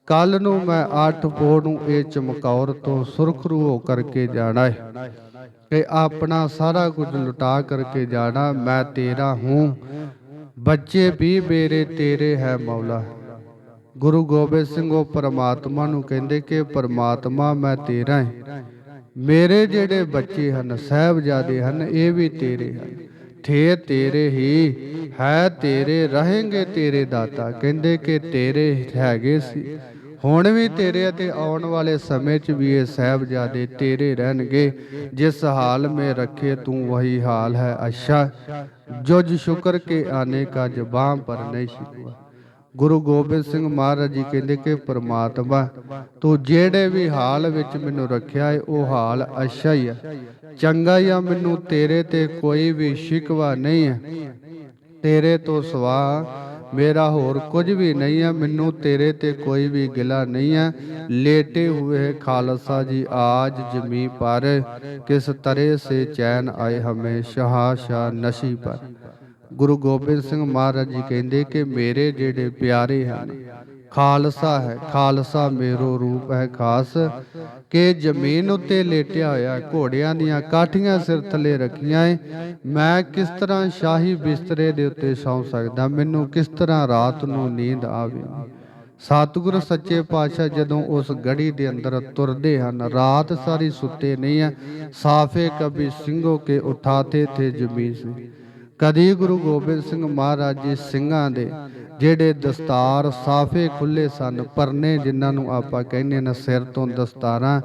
ਕੱਲ ਨੂੰ ਮੈਂ ਅੱਠ ਪੋਹ ਨੂੰ ਇਹ ਚਮਕੌਰ ਤੋਂ ਸੁਰਖਰੂ ਹੋ ਕਰਕੇ ਜਾਣਾ ਹੈ ਕਿ ਆਪਣਾ ਸਾਰਾ ਕੁਝ ਲੁਟਾ ਕਰਕੇ ਜਾਣਾ, ਮੈਂ ਤੇਰਾ ਹੂੰ। ਬੱਚੇ ਵੀ ਮੇਰੇ ਤੇਰੇ ਹੈ ਮੌਲਾ। ਗੁਰੂ ਗੋਬਿੰਦ ਸਿੰਘ, ਉਹ ਪਰਮਾਤਮਾ ਨੂੰ ਕਹਿੰਦੇ ਕਿ ਪਰਮਾਤਮਾ, ਮੈਂ ਤੇਰਾ ਹਾਂ ਮੇਰੇ ਜਿਹੜੇ ਬੱਚੇ ਹਨ, ਸਹਿਬਜ਼ਾਦੇ ਹਨ, ਇਹ ਵੀ ਤੇਰੇ ਹਨ। ਥੇ ਤੇਰੇ ਹੀ, ਹੈ ਤੇਰੇ, ਰਹੇਗੇ ਤੇਰੇ ਦਾਤਾ। ਕਹਿੰਦੇ ਕਿ ਤੇਰੇ ਹੈਗੇ ਸੀ। ਹੁਣ ਵੀ ਤੇਰੇ ਅਤੇ ਆਉਣ ਵਾਲੇ ਸਮੇਂ 'ਚ ਵੀ ਇਹ ਸਹਿਬਜ਼ਾਦੇ ਤੇਰੇ ਰਹਿਣਗੇ। ਜਿਸ ਹਾਲ ਮੇ ਰੱਖੇ ਤੂੰ ਵਹੀ ਹਾਲ ਹੈ। ਅੱਛਾ ਜੁਜ ਸ਼ੁਕਰ ਕੇ ਆਨੇ ਕਾ ਜ਼ਬਾਂ ਪਰ ਨਹੀਂ ਸ਼ਿਕਵਾ ਗੁਰੂ ਗੋਬਿੰਦ ਸਿੰਘ ਮਹਾਰਾਜ ਜੀ ਕਹਿੰਦੇ ਕਿ ਪ੍ਰਮਾਤਮਾ, ਤੂੰ ਜਿਹੜੇ ਵੀ ਹਾਲ ਵਿੱਚ ਮੈਨੂੰ ਰੱਖਿਆ ਏ, ਉਹ ਹਾਲ ਅੱਛਾ ਹੀ ਆ। ਚੰਗਾ ਹੀ ਆ, ਮੈਨੂੰ ਤੇਰੇ ਤੇ ਕੋਈ ਵੀ ਸ਼ਿਕਵਾ ਨਹੀਂ ਹੈ ਤੇਰੇ ਤੋਂ ਸਵਾ ਮੇਰਾ ਹੋਰ ਕੁਝ ਵੀ ਨਹੀਂ ਹੈ ਮੈਨੂੰ ਤੇਰੇ ਤੇ ਕੋਈ ਵੀ ਗਿਲਾ ਨਹੀਂ ਹੈ ਲੇਟੇ ਹੋਏ ਖਾਲਸਾ ਜੀ, ਆਜ ਜਮੀ ਪਰ ਕਿਸ ਤਰੇ ਸੇ ਚੈਨ ਆਏ ਹਮੇ ਸ਼ਹਾ ਸ਼ਾ ਨਸ਼ੀ ਪਰ। ਗੁਰੂ ਗੋਬਿੰਦ ਸਿੰਘ ਮਹਾਰਾਜ ਜੀ ਕਹਿੰਦੇ ਕਿ ਮੇਰੇ ਜਿਹੜੇ ਪਿਆਰੇ ਹਨ, ਖਾਲਸਾ ਹੈ, ਖਾਲਸਾ ਮੇਰੋ ਰੂਪ ਹੈ ਖਾਸ, ਕਿ ਜ਼ਮੀਨ ਉੱਤੇ ਲੇਟਿਆ ਹੋਇਆ, ਘੋੜਿਆਂ ਦੀਆਂ ਕਾਠੀਆਂ ਸਿਰ ਥੱਲੇ ਰੱਖੀਆਂ ਏ, ਮੈਂ ਕਿਸ ਤਰ੍ਹਾਂ ਸ਼ਾਹੀ ਬਿਸਤਰੇ ਦੇ ਉੱਤੇ ਸੌਂ ਸਕਦਾ, ਮੈਨੂੰ ਕਿਸ ਤਰ੍ਹਾਂ ਰਾਤ ਨੂੰ ਨੀਂਦ ਆਵੇ? ਸਤਿਗੁਰ ਸੱਚੇ ਪਾਤਸ਼ਾਹ ਜਦੋਂ ਉਸ ਗੜੀ ਦੇ ਅੰਦਰ ਤੁਰਦੇ ਹਨ, ਰਾਤ ਸਾਰੀ ਸੁੱਤੇ ਨਹੀਂ ਹੈ, ਸਾਫੇ ਕਬੀ ਸਿੰਘੋ ਕੇ ਉਠਾਤੇ ਥੇ ਜ਼ਮੀਨ ਸੇ। ਕਦੀ ਗੁਰੂ ਗੋਬਿੰਦ ਸਿੰਘ ਮਹਾਰਾਜ ਜੀ ਸਿੰਘਾਂ ਦੇ ਜਿਹੜੇ ਦਸਤਾਰ ਸਾਫੇ ਖੁੱਲੇ ਸਨ, ਪਰਨੇ ਜਿਨ੍ਹਾਂ ਨੂੰ ਆਪਾਂ ਕਹਿੰਦੇ ਨਾ ਸਿਰ ਤੋਂ ਦਸਤਾਰਾਂ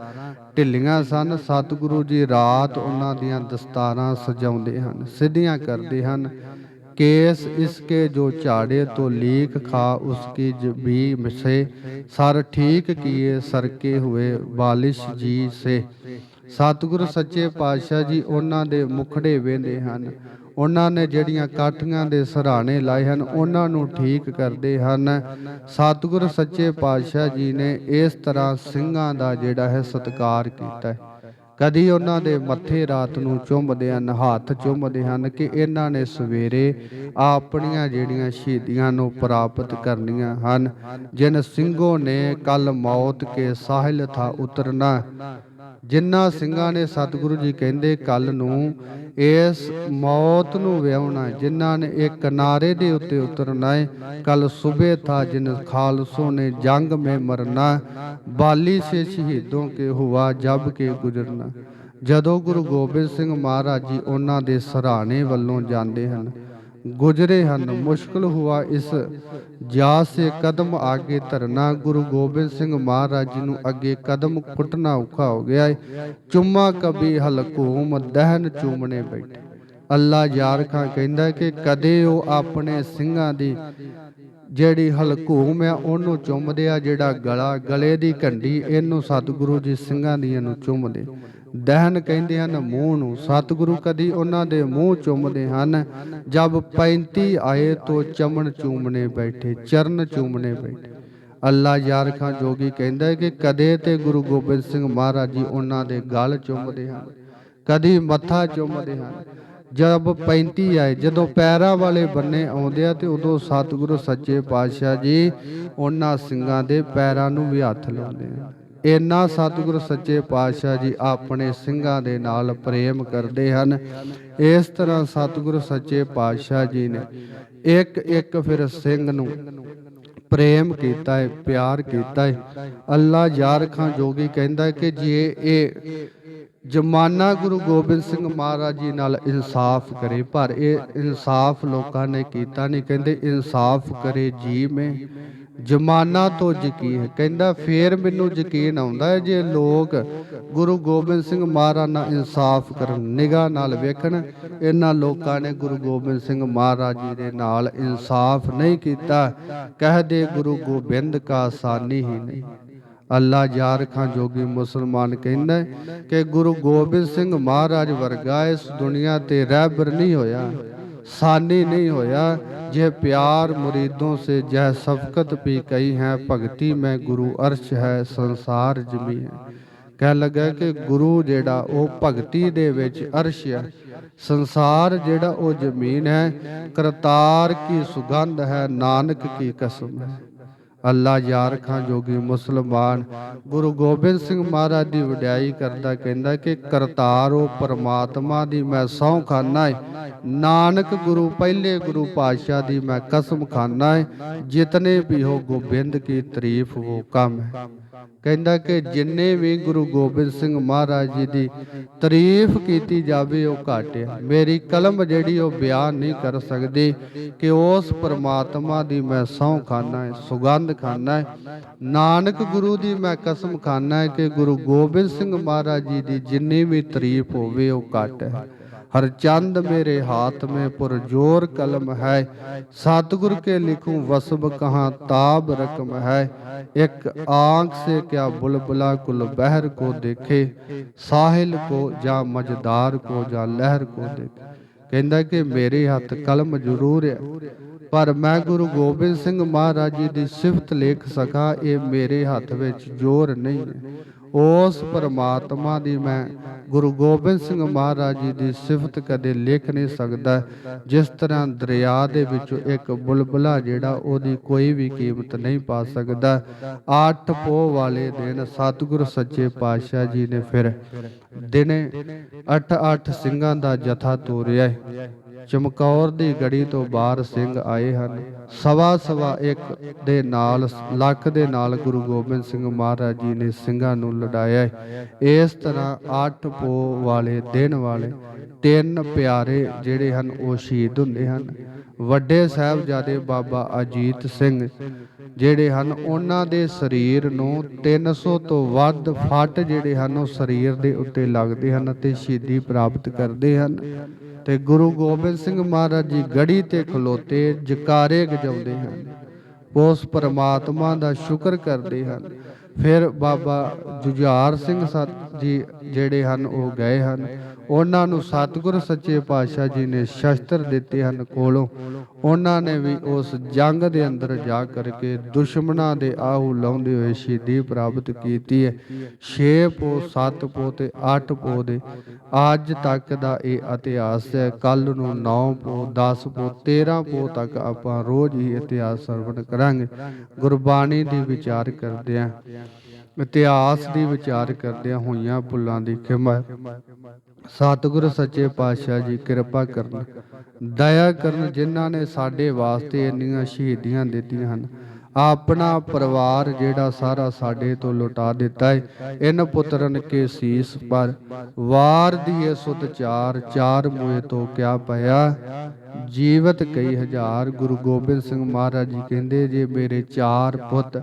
ਢਿੱਲੀਆਂ ਸਨ, ਸਤਿਗੁਰੂ ਜੀ ਰਾਤ ਉਹਨਾਂ ਦੀਆਂ ਦਸਤਾਰਾਂ ਸਜਾਉਂਦੇ ਹਨ, ਸਿੱਧੀਆਂ ਕਰਦੇ ਹਨ, ਕੇਸ ਇਸਕੇ ਜੋ ਝਾੜੇ ਤੋਂ ਲੀਕ ਖਾ ਉਸਕੀ ਜਬੀ ਮਸੇ, ਸਰ ਠੀਕ ਕੀਏ ਸਰਕੇ ਹੋਏ ਬਾਲਿਸ਼ ਜੀ ਸੇ। ਸਤਿਗੁਰ ਸੱਚੇ ਪਾਤਸ਼ਾਹ ਜੀ ਉਹਨਾਂ ਦੇ ਮੁਖੜੇ ਵੇਂਦੇ ਹਨ ਉਹਨਾਂ ਨੇ ਜਿਹੜੀਆਂ ਕਾਠੀਆਂ ਦੇ ਸਰਾਣੇ ਲਾਏ ਹਨ, ਉਹਨਾਂ ਨੂੰ ਠੀਕ ਕਰਦੇ ਹਨ। ਸਤਿਗੁਰ ਸੱਚੇ ਪਾਤਸ਼ਾਹ ਜੀ ਨੇ ਇਸ ਤਰ੍ਹਾਂ ਸਿੰਘਾਂ ਦਾ ਜਿਹੜਾ ਹੈ ਸਤਿਕਾਰ ਕੀਤਾ ਹੈ। ਕਦੀ ਉਹਨਾਂ ਦੇ ਮੱਥੇ ਰਾਤ ਨੂੰ ਚੁੰਮਦੇ ਹਨ, ਹੱਥ ਚੁੰਮਦੇ ਹਨ ਕਿ ਇਹਨਾਂ ਨੇ ਸਵੇਰੇ ਆਪਣੀਆਂ ਜਿਹੜੀਆਂ ਸ਼ਹੀਦੀਆਂ ਨੂੰ ਪ੍ਰਾਪਤ ਕਰਨੀਆਂ ਹਨ। ਜਿਨ ਸਿੰਘੋ ਨੇ ਕੱਲ ਮੌਤ ਕੇ ਸਾਹਿਲ ਥਾ ਉਤਰਨਾ ਜਿਨ੍ਹਾਂ ਸਿੰਘਾਂ ਨੇ ਸਤਿਗੁਰੂ ਜੀ ਕਹਿੰਦੇ ਕੱਲ ਨੂੰ ਇਸ ਮੌਤ ਨੂੰ ਵਿਆਹਣਾ ਜਿਨ੍ਹਾਂ ਨੇ ਇਹ ਕਿਨਾਰੇ ਦੇ ਉੱਤੇ ਉਤਰਨਾ ਹੈ ਕੱਲ ਸੂਬੇ ਥਾ ਜਿਨ ਖਾਲਸੋ ਨੇ ਜੰਗ ਮੇ ਮਰਨਾ ਬਾਲੀ ਸੇ ਸ਼ਹੀਦੋਂ ਕੇ ਹੁਆ ਜਬ ਕੇ ਗੁਜ਼ਰਨਾ ਜਦੋਂ ਗੁਰੂ ਗੋਬਿੰਦ ਸਿੰਘ ਮਹਾਰਾਜ ਜੀ ਉਹਨਾਂ ਦੇ ਸਰਾਣੇ ਵੱਲੋਂ ਜਾਂਦੇ ਹਨ ਗੁਜਰੇ ਹਨ। ਮੁਸ਼ਕਲ ਹੁਆ ਇਸ ਜਾ ਸੇ ਕਦਮ ਆਗੇ ਧਰਨਾ। ਗੁਰੂ ਗੋਬਿੰਦ ਸਿੰਘ ਮਹਾਰਾਜ ਜੀ ਨੂੰ ਅੱਗੇ ਕਦਮ ਕੁੱਟਣਾ ਔਖਾ ਹੋ ਗਿਆ ਏ। ਚੁੰਮਾ ਕਬੀ ਹਲਕੂਮ ਦਹਨ ਚੂਮਣੇ ਬੈਠੇ। ਅੱਲਾ ਯਾਰ ਖਾਂ ਕਹਿੰਦਾ ਕਿ ਕਦੇ ਉਹ ਆਪਣੇ ਸਿੰਘਾਂ ਦੀ ਜਿਹੜੀ ਹਲਕੂਮ ਹੈ ਉਹਨੂੰ ਚੁੰਮਦੇ ਆ, ਜਿਹੜਾ ਗਲਾ, ਗਲੇ ਦੀ ਘੰਟੀ ਇਹਨੂੰ ਸਤਿਗੁਰੂ ਜੀ ਸਿੰਘਾਂ ਦੀਆਂ ਨੂੰ ਚੁੰਮਦੇ। ਦਹਨ ਕਹਿੰਦੇ ਹਨ, ਮੂੰਹ ਨੂੰ ਸਤਿਗੁਰੂ ਕਦੀ ਉਹਨਾਂ ਦੇ ਮੂੰਹ ਚੁੰਮਦੇ ਹਨ। ਜਬ 35 ਆਏ ਤੋ ਚਮਨ ਚੂਮਣੇ ਬੈਠੇ, ਚਰਨ ਚੂਮਣੇ ਬੈਠੇ। ਅੱਲਾ ਯਾਰ ਖਾਂ ਜੋਗੀ ਕਹਿੰਦਾ ਹੈ ਕਿ ਕਦੇ ਤੇ ਗੁਰੂ ਗੋਬਿੰਦ ਸਿੰਘ ਮਹਾਰਾਜ ਜੀ ਉਹਨਾਂ ਦੇ ਗਲ ਚੁੰਮਦੇ ਹਨ, ਕਦੀ ਮੱਥਾ ਚੁੰਮਦੇ ਹਨ। ਜਦ 35 ਆਏ, ਜਦੋਂ ਪੈਰਾਂ ਵਾਲੇ ਬੰਨੇ ਆਉਂਦੇ ਆ ਤੇ ਉਦੋਂ ਸਤਿਗੁਰੂ ਸੱਚੇ ਪਾਤਸ਼ਾਹ ਜੀ ਉਹਨਾਂ ਸਿੰਘਾਂ ਦੇ ਪੈਰਾਂ ਨੂੰ ਵੀ ਹੱਥ ਲਾਉਂਦੇ ਆ। ਇੰਨਾ ਸਤਿਗੁਰੂ ਸੱਚੇ ਪਾਤਸ਼ਾਹ ਜੀ ਆਪਣੇ ਸਿੰਘਾਂ ਦੇ ਨਾਲ ਪ੍ਰੇਮ ਕਰਦੇ ਹਨ। ਇਸ ਤਰ੍ਹਾਂ ਸਤਿਗੁਰੂ ਸੱਚੇ ਪਾਤਸ਼ਾਹ ਜੀ ਨੇ ਇੱਕ ਇੱਕ ਫਿਰ ਸਿੰਘ ਨੂੰ ਪ੍ਰੇਮ ਕੀਤਾ ਹੈ ਪਿਆਰ ਕੀਤਾ ਹੈ ਅੱਲਾ ਯਾਰ ਖਾਂ ਜੋਗੀ ਕਹਿੰਦਾ ਕਿ ਜੇ ਇਹ ਜਮਾਨਾ ਗੁਰੂ ਗੋਬਿੰਦ ਸਿੰਘ ਮਹਾਰਾਜ ਜੀ ਨਾਲ ਇਨਸਾਫ ਕਰੇ, ਪਰ ਇਹ ਇਨਸਾਫ ਲੋਕਾਂ ਨੇ ਕੀਤਾ ਨਹੀਂ। ਕਹਿੰਦੇ, ਇਨਸਾਫ ਕਰੇ ਜੀ ਮੈਂ। ਜਮਾਨਾ ਤੋਂ ਯਕੀਨ, ਕਹਿੰਦਾ, ਫੇਰ ਮੈਨੂੰ ਯਕੀਨ ਆਉਂਦਾ ਹੈ ਜੇ ਲੋਕ ਗੁਰੂ ਗੋਬਿੰਦ ਸਿੰਘ ਮਹਾਰਾਜ ਨਾਲ ਇਨਸਾਫ ਕਰਨ, ਨਿਗਾਹ ਨਾਲ ਵੇਖਣ, ਇਹਨਾਂ ਲੋਕਾਂ ਨੇ ਗੁਰੂ ਗੋਬਿੰਦ ਸਿੰਘ ਮਹਾਰਾਜ ਜੀ ਦੇ ਨਾਲ ਇਨਸਾਫ ਨਹੀਂ ਕੀਤਾ। ਕਹਦੇ ਗੁਰੂ ਗੋਬਿੰਦ ਕਾ ਸਾਨੀ ਹੀ ਨਹੀਂ। ਅੱਲਾ ਯਾਰ ਖਾਂ ਜੋਗੀ ਮੁਸਲਮਾਨ ਕਹਿੰਦਾ ਕਿ ਗੁਰੂ ਗੋਬਿੰਦ ਸਿੰਘ ਮਹਾਰਾਜ ਵਰਗਾ ਇਸ ਦੁਨੀਆ ਤੇ ਰਹਿਬਰ ਨਹੀਂ ਹੋਇਆ, ਸਾਨੀ ਨਹੀਂ ਹੋਇਆ, ਜੇ ਪਿਆਰ ਮੁਰੀਦੋਂ ਸੇ ਜਹ ਸਫਕਤ ਪੀ ਕਈ ਹੈ, ਭਗਤੀ ਮੈਂ ਗੁਰੂ ਅਰਸ਼ ਹੈ, ਸੰਸਾਰ ਜਮੀ ਹੈ। ਕਹਿ ਲੱਗਾ ਕਿ ਗੁਰੂ ਜਿਹੜਾ ਉਹ ਭਗਤੀ ਦੇ ਵਿੱਚ ਅਰਸ਼ ਹੈ, ਸੰਸਾਰ ਜਿਹੜਾ ਉਹ ਜ਼ਮੀਨ ਹੈ, ਕਰਤਾਰ ਕੀ ਸੁਗੰਧ ਹੈ, ਨਾਨਕ ਕੀ ਕਸਮ ਹੈ। ਅੱਲਾ ਯਾਰ ਖਾਂ ਜੋਗੀ ਮੁਸਲਮਾਨ। ਗੁਰੂ ਗੋਬਿੰਦ ਸਿੰਘ ਮਹਾਰਾਜ ਦੀ ਵਡਿਆਈ ਕਰਦਾ ਕਹਿੰਦਾ ਕਿ ਕਰਤਾਰ ਉਹ ਪਰਮਾਤਮਾ ਦੀ ਮੈਂ ਸਹੁੰ ਖਾਨਾ ਏ। ਨਾਨਕ ਗੁਰੂ, ਪਹਿਲੇ ਗੁਰੂ ਪਾਤਸ਼ਾਹ ਦੀ ਮੈਂ ਕਸਮ ਖਾਨਾ ਏ। ਜਿਤਨੇ ਵੀ ਹੋ ਗੋਬਿੰਦ ਕੀ ਤਾਰੀਫ, ਉਹ ਕਮ ਹੈ ਕਹਿੰਦਾ ਕਿ ਜਿੰਨੇ ਵੀ ਗੁਰੂ ਗੋਬਿੰਦ ਸਿੰਘ ਮਹਾਰਾਜ ਜੀ ਦੀ ਤਾਰੀਫ ਕੀਤੀ ਜਾਵੇ, ਉਹ ਘੱਟ ਹੈ। ਮੇਰੀ ਕਲਮ ਜਿਹੜੀ, ਉਹ ਬਿਆਨ ਨਹੀਂ ਕਰ ਸਕਦੀ ਕਿ ਉਸ ਪਰਮਾਤਮਾ ਦੀ ਮੈਂ ਸਹੁੰ ਖਾਨਾ ਹੈ, ਸੁਗੰਧ ਖਾਨਾ ਹੈ। ਨਾਨਕ ਗੁਰੂ ਦੀ ਮੈਂ ਕਸਮ ਖਾਨਾ ਹੈ ਕਿ ਗੁਰੂ ਗੋਬਿੰਦ ਸਿੰਘ ਮਹਾਰਾਜ ਜੀ ਦੀ ਜਿੰਨੀ ਵੀ ਤਾਰੀਫ ਹੋਵੇ, ਉਹ ਘੱਟ ਹੈ। हर चंद मेरे हाथ में पुरजोर कलम है सतगुरु के लिखूं वसब कहाँ ताब रकम है एक आंख से क्या बुलबुला कुल बहर को देखे साहिल को जा मजदार को जा लहर को देखे ਕਹਿੰਦਾ ਕਿ ਮੇਰੇ ਹੱਥ ਕਲਮ ਜ਼ਰੂਰ ਹੈ ਪਰ ਮੈਂ ਗੁਰੂ ਗੋਬਿੰਦ ਸਿੰਘ ਮਹਾਰਾਜ ਜੀ ਦੀ ਸਿਫਤ ਲਿਖ ਸਕਾਂ ਇਹ ਮੇਰੇ ਹੱਥ ਵਿੱਚ ਜ਼ੋਰ ਨਹੀਂ ਹੈ ਉਸ ਪਰਮਾਤਮਾ ਦੀ ਮੈਂ ਗੁਰੂ ਗੋਬਿੰਦ ਸਿੰਘ ਮਹਾਰਾਜ ਜੀ ਦੀ ਸਿਫਤ ਕਦੇ ਲਿਖ ਨਹੀਂ ਸਕਦਾ ਜਿਸ ਤਰ੍ਹਾਂ ਦਰਿਆ ਦੇ ਵਿੱਚੋਂ ਇੱਕ ਬੁਲਬੁਲਾ ਜਿਹੜਾ ਉਹਦੀ ਕੋਈ ਵੀ ਕੀਮਤ ਨਹੀਂ ਪਾ ਸਕਦਾ ਅੱਠ ਪੋ ਵਾਲੇ ਦਿਨ ਸਤਿਗੁਰ ਸੱਚੇ ਪਾਤਸ਼ਾਹ ਜੀ ਨੇ ਫਿਰ ਦਿਨੇ ਅੱਠ ਅੱਠ ਸਿੰਘਾਂ ਦਾ ਜਥਾ ਤੋਰਿਆ ਹੈ। ਚਮਕੌਰ ਦੀ ਗੜੀ ਤੋਂ ਬਾਹਰ ਸਿੰਘ ਆਏ ਹਨ। ਸਵਾ ਸਵਾ ਇੱਕ ਦੇ ਨਾਲ, ਲੱਖ ਦੇ ਨਾਲ ਗੁਰੂ ਗੋਬਿੰਦ ਸਿੰਘ ਮਹਾਰਾਜ ਜੀ ਨੇ ਸਿੰਘਾਂ ਨੂੰ ਲੜਾਇਆ ਇਸ ਤਰ੍ਹਾਂ ਅੱਠ ਪੋ ਵਾਲੇ ਦਿਨ ਵਾਲੇ ਤਿੰਨ ਪਿਆਰੇ ਜਿਹੜੇ ਹਨ, ਉਹ ਸ਼ਹੀਦ ਹੁੰਦੇ ਹਨ। ਵੱਡੇ ਸਾਹਿਬਜ਼ਾਦੇ ਬਾਬਾ ਅਜੀਤ ਸਿੰਘ ਜਿਹੜੇ ਹਨ, ਉਹਨਾਂ ਦੇ ਸਰੀਰ ਨੂੰ 300 ਤੋਂ ਵੱਧ ਫੱਟ ਜਿਹੜੇ ਹਨ, ਉਹ ਸਰੀਰ ਦੇ ਉੱਤੇ ਲੱਗਦੇ ਹਨ ਅਤੇ ਸ਼ਹੀਦੀ ਪ੍ਰਾਪਤ ਕਰਦੇ ਹਨ। ਤੇ ਗੁਰੂ ਗੋਬਿੰਦ ਸਿੰਘ ਮਹਾਰਾਜ ਜੀ ਗੜੀ ਤੇ ਖਲੋਤੇ ਜਕਾਰੇ ਗਜਾਉਂਦੇ ਹਨ। ਉਸ ਪਰਮਾਤਮਾ ਦਾ ਸ਼ੁਕਰ ਕਰਦੇ ਹਨ। ਫਿਰ ਬਾਬਾ ਜੁਝਾਰ ਸਿੰਘ ਸਤ ਜੀ ਜਿਹੜੇ ਹਨ, ਉਹ ਗਏ ਹਨ। ਉਹਨਾਂ ਨੂੰ ਸਤਿਗੁਰ ਸੱਚੇ ਪਾਤਸ਼ਾਹ ਜੀ ਨੇ ਸ਼ਸਤਰ ਦਿੱਤੇ ਹਨ ਕੋਲੋਂ। ਉਹਨਾਂ ਨੇ ਵੀ ਉਸ ਜੰਗ ਦੇ ਅੰਦਰ ਜਾ ਕਰਕੇ ਦੁਸ਼ਮਣਾਂ ਦੇ ਆਹੂ ਲਾਉਂਦੇ ਹੋਏ ਸ਼ਹੀਦੀ ਪ੍ਰਾਪਤ ਕੀਤੀ ਹੈ। 6 ਪੋ 7 ਪੋ ਤੇ 8 ਪੋ ਦੇ ਅੱਜ ਤੱਕ ਦਾ ਇਹ ਇਤਿਹਾਸ ਹੈ। ਕੱਲ ਨੂੰ 9 ਪੋ 10 ਪੋ 13 ਪੋ ਤੱਕ ਆਪਾਂ ਰੋਜ਼ ਹੀ ਇਤਿਹਾਸ ਸਰਵਣ ਕਰਾਂਗੇ। ਗੁਰਬਾਣੀ ਦੀ ਵਿਚਾਰ ਕਰਦੇ ਆਂ ਇਤਿਹਾਸ ਦੀ ਵਿਚਾਰ ਕਰਦਿਆਂ ਹੋਈਆਂ ਭੁੱਲਾਂ ਦੀ ਖਿਮਾ। ਸਤਿਗੁਰ ਸੱਚੇ ਪਾਤਸ਼ਾਹ ਜੀ, ਕਿਰਪਾ ਕਰਨ। ਦਇਆ ਕਰਨ ਜਿਨ੍ਹਾਂ ਨੇ ਸਾਡੇ ਵਾਸਤੇ ਇੰਨੀਆਂ ਸ਼ਹੀਦੀਆਂ ਦਿੱਤੀਆਂ ਹਨ। ਆਪਣਾ ਪਰਿਵਾਰ ਜਿਹੜਾ ਸਾਰਾ ਸਾਡੇ ਤੋਂ ਲੁਟਾ ਦਿੱਤਾ ਹੈ ਇਨ ਪੁੱਤਰਨ ਕੇ ਸੀਸ ਪਰ। ਵਾਰ ਦੀਏ ਸੁਤ ਚਾਰ ਚਾਰ ਮੂਏ ਤੋਂ ਕਿਆ ਪਿਆ? ਜੀਵਤ ਕਈ ਹਜ਼ਾਰ ਗੁਰੂ ਗੋਬਿੰਦ ਸਿੰਘ ਮਹਾਰਾਜ ਜੀ ਕਹਿੰਦੇ, ਜੇ ਮੇਰੇ ਚਾਰ ਪੁੱਤ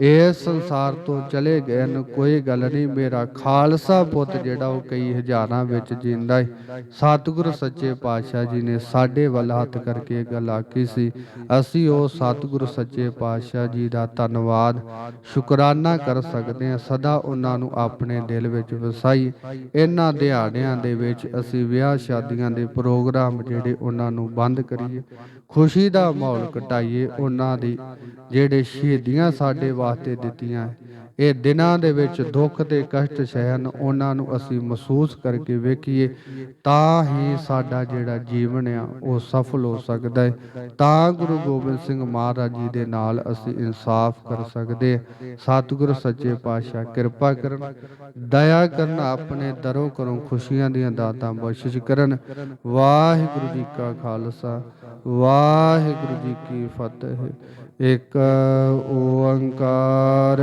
ਇਸ ਸੰਸਾਰ ਤੋਂ ਚਲੇ ਗਏ ਨੇ ਕੋਈ ਗੱਲ ਨਹੀਂ, ਮੇਰਾ ਖਾਲਸਾ ਪੁੱਤ ਜਿਹੜਾ ਉਹ ਕਈ ਹਜ਼ਾਰਾਂ ਵਿੱਚ ਜਿੰਦਾ ਹੈ ਸਤਿਗੁਰ ਸੱਚੇ ਪਾਤਸ਼ਾਹ ਜੀ ਨੇ ਸਾਡੇ ਵੱਲ ਹੱਥ ਕਰਕੇ ਗੱਲ ਆਖੀ ਸੀ। ਅਸੀਂ ਉਹ ਸਤਿਗੁਰ ਸੱਚੇ ਪਾਤਸ਼ਾਹ ਜੀ ਦਾ ਧੰਨਵਾਦ, ਸ਼ੁਕਰਾਨਾ ਕਰ ਸਕਦੇ ਹਾਂ, ਸਦਾ ਉਹਨਾਂ ਨੂੰ ਆਪਣੇ ਦਿਲ ਵਿੱਚ ਵਸਾਈ। ਇਹਨਾਂ ਦਿਹਾੜਿਆਂ ਦੇ ਵਿੱਚ ਅਸੀਂ ਵਿਆਹ ਸ਼ਾਦੀਆਂ ਦੇ ਪ੍ਰੋਗਰਾਮ ਜਿਹੜੇ ਉਹਨਾਂ ਨੂੰ ਬੰਦ ਕਰੀਏ। ਖੁਸ਼ੀ ਦਾ ਮਾਹੌਲ ਘਟਾਈਏ ਉਹਨਾਂ ਦੀ ਜਿਹੜੇ ਸ਼ਹੀਦੀਆਂ ਸਾਡੇ ਵਾਸਤੇ ਦਿੱਤੀਆਂ ਇਹ ਦਿਨਾਂ ਦੇ ਵਿੱਚ ਦੁੱਖ ਤੇ ਕਸ਼ਟ ਸਹਿਣ ਉਹਨਾਂ ਨੂੰ ਅਸੀਂ ਮਹਿਸੂਸ ਕਰਕੇ ਵੇਖੀਏ, ਤਾਂ ਹੀ ਸਾਡਾ ਜਿਹੜਾ ਜੀਵਨ ਆ, ਉਹ ਸਫਲ ਹੋ ਸਕਦਾ ਹੈ। ਤਾਂ ਗੁਰੂ ਗੋਬਿੰਦ ਸਿੰਘ ਮਹਾਰਾਜ ਜੀ ਦੇ ਨਾਲ ਅਸੀਂ ਇਨਸਾਫ ਕਰ ਸਕਦੇ ਸਤਿਗੁਰ ਸੱਚੇ ਪਾਤਸ਼ਾਹ, ਕਿਰਪਾ ਕਰਨ, ਦਇਆ ਕਰਨ, ਆਪਣੇ ਦਰੋਂ ਕਰੋ ਖੁਸ਼ੀਆਂ ਦੀਆਂ ਦਾਤਾਂ ਬਖਸ਼ਿਸ਼ ਕਰਨ। ਵਾਹਿਗੁਰੂ ਜੀ ਕਾ ਖਾਲਸਾ, ਵਾਹਿਗੁਰੂ ਜੀ ਕੀ ਫਤਿਹ। ਇੱਕ ਓੰਕਾਰ।